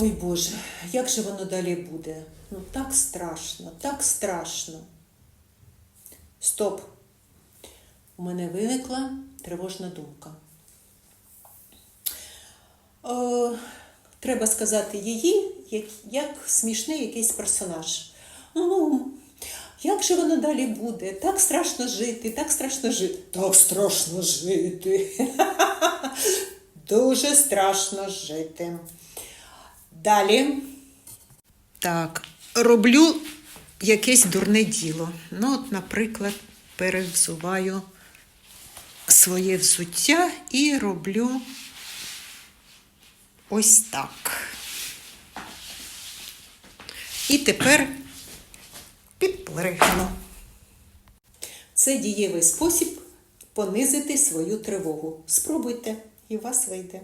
Ой Боже, як же воно далі буде? Ну так страшно, так страшно. Стоп. У мене виникла тривожна думка. Е, треба сказати її, як, як смішний якийсь персонаж. Ну, як же воно далі буде? Так страшно жити, так страшно жити. Так страшно жити. Дуже страшно жити. Далі. Так, роблю якесь дурне діло. Ну, от, наприклад, перевзуваю своє взуття і роблю ось так. І тепер підплигну. Це дієвий спосіб понизити свою тривогу. Спробуйте, і у вас вийде.